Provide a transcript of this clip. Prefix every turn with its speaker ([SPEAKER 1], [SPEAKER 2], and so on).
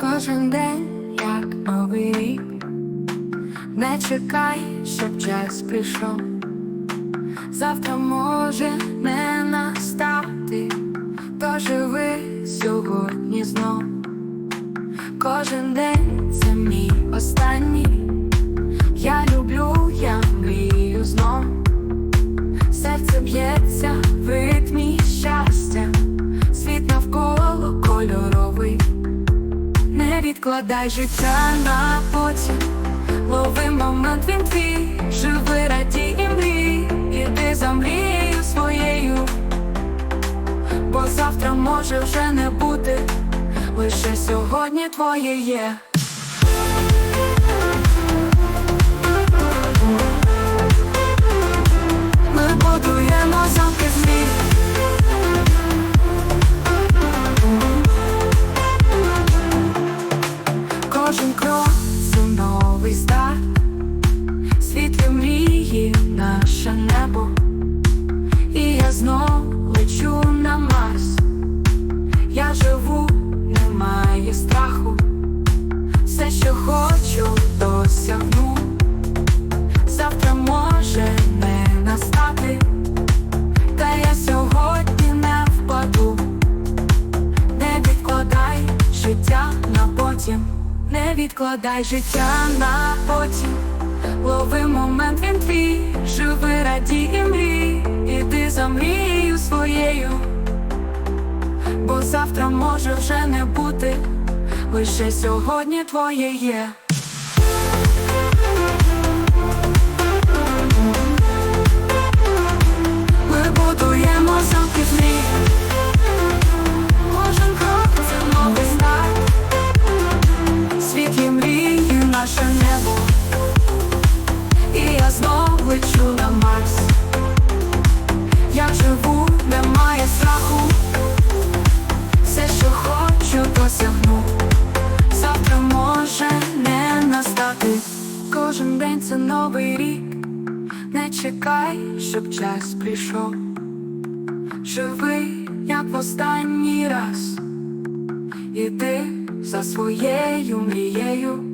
[SPEAKER 1] Кожен день, як новий рік, не чекай, щоб час прийшов. Завтра може не настати, то живи сьогодні знов. Кожен день це мій останній. Я люблю, я мрію знов. Серце б'ється відкладай життя на потім, лови момент він твій, живи, раді і мрій, іди за мрією своєю, бо завтра може вже не бути, лише сьогодні твоє є. Наше небо. І я знов лечу на Марс. Я живу, немає страху. Все, що хочу, досягну. Завтра може не настати, та я сьогодні не впаду. Не відкладай життя на потім, не відкладай життя на потім. Лови момент і мрій, іди за мрією своєю, бо завтра може вже не бути, лише сьогодні твоє є. День це новий рік не чекай, щоб час прийшов. Живи, як в останній раз. Іди за своєю мрією,